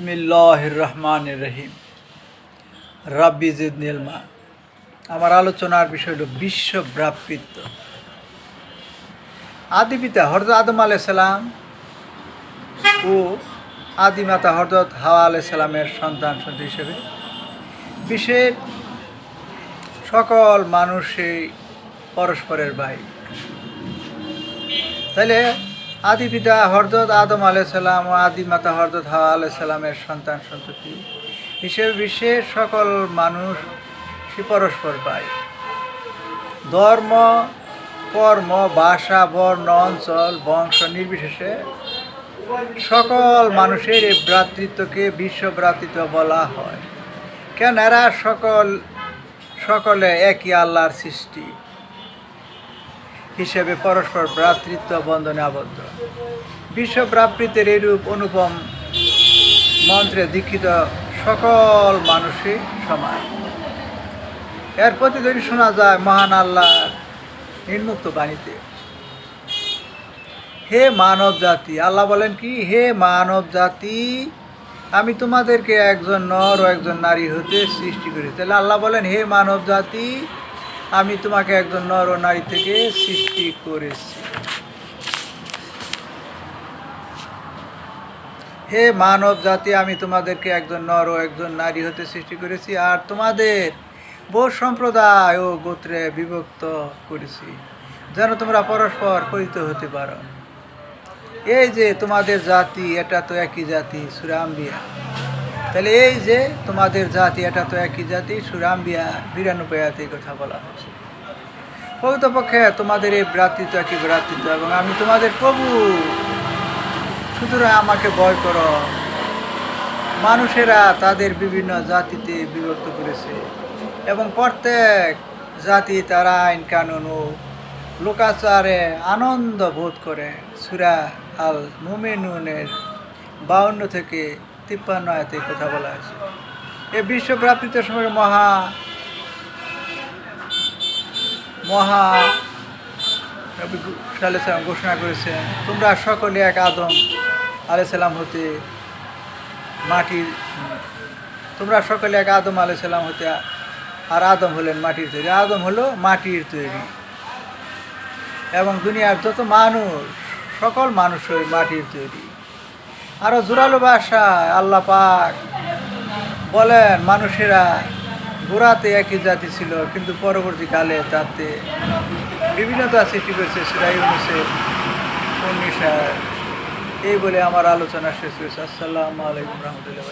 বিসমিল্লাহ রহমান রহিম রাব্বি জিদনিলমা আমার আলোচনার বিষয় হল বিশ্ব ভ্রাতৃত্ব আদি পিতা আদম আলাইসালাম ও আদি মাতা হরদত হাওয়া আলাইসালামের সন্তান সন্তান হিসেবে বিশ্বের সকল মানুষই পরস্পরের ভাই। তাহলে আদি পিতা হরদত আদম আলাইসাল্লাম ও আদি মাতা হরদত হাওয়া আলাইসাল্লামের সন্তান সন্ততি। হিসেবে বিশ্বের সকল মানুষ সে পরস্পর পায়। ধর্ম, কর্ম, ভাষা, বর্ণ, অঞ্চল, বংশ নির্বিশেষে সকল মানুষের এই ভ্রাতৃত্বকে বিশ্ব ভ্রাতৃত্ব বলা হয়। কেন এরা সকল, সকলে একই আল্লাহর সৃষ্টি হিসেবে পরস্পর ভ্রাতৃত্ব বন্ধনে আবদ্ধ? বিশ্ব এরূপ অনুপম মন্ত্রে দীক্ষিত সকল মানুষই সমান। এর প্রতিধ্বনি শোনা যায় মহান আল্লাহ নির্মুক্ত বাণীতে। হে মানব জাতি, আল্লাহ বলেন কি? হে মানব জাতি, আমি তোমাদেরকে একজন নর ও একজন নারী হতে সৃষ্টি করি। তাহলে আল্লাহ বলেন, হে মানব জাতি, আমি তোমাকে একজন নর ও নারী থেকে সৃষ্টি করেছি। হে মানব জাতি, আমি তোমাদেরকে একজন নর ও একজন নারী হতে সৃষ্টি করেছি আর তোমাদের বহু সম্প্রদায় ও গোত্রে বিভক্ত করেছি, যেন তোমরা পরস্পর পরিচিত হতে পারো। এই যে তোমাদের জাতি, এটা তো একই জাতি, সুরাম্বিয়া। তাহলে এই যে তোমাদের জাতি, এটা তো একই জাতি, সুরাম্বিয়া বিরানব্বই আয়াতে কথা বলা হয়েছে। প্রকৃতপক্ষে তোমাদের এই ভ্রাতৃত্ব একই ভ্রাতৃত্ব, এবং আমি তোমাদের প্রভু। সুতরাং আমাকে ভয় করো। মানুষেরা তাদের বিভিন্ন জাতিতে বিভক্ত করেছে এবং প্রত্যেক জাতি তারা আইন কানুন ও লোকাচারে আনন্দ বোধ করে। সুরা আল মুমেনুনের বাউন্ন থেকে তিপ্পান্ন আয়তে কথা বলা হয়েছে। এ বিশ্ব ভ্রাতৃত্বের সময় মহা মহা সাল্লাম ঘোষণা করেছেন তোমরা সকলে এক আদম। আলাইসাল্লাম হতে, মাটির, তোমরা সকলে এক আদম আলাইসাল্লাম হতে, আর আদম হলেন মাটির তৈরি। আদম হলো মাটির তৈরি। এবং দুনিয়ার যত মানুষ, সকল মানুষই মাটির তৈরি। আরও জোরালো ভাষায় আল্লাহ পাক বলেন, মানুষেরা গোড়াতে একই জাতি ছিল, কিন্তু পরবর্তীকালে তাতে বিভিন্নতা সৃষ্টি করেছে সেটাই উনিশের উনিশ এই বলে আমার আলোচনা শেষ হয়েছে। আসসালামু আলাইকুম রহমতুল্লাহ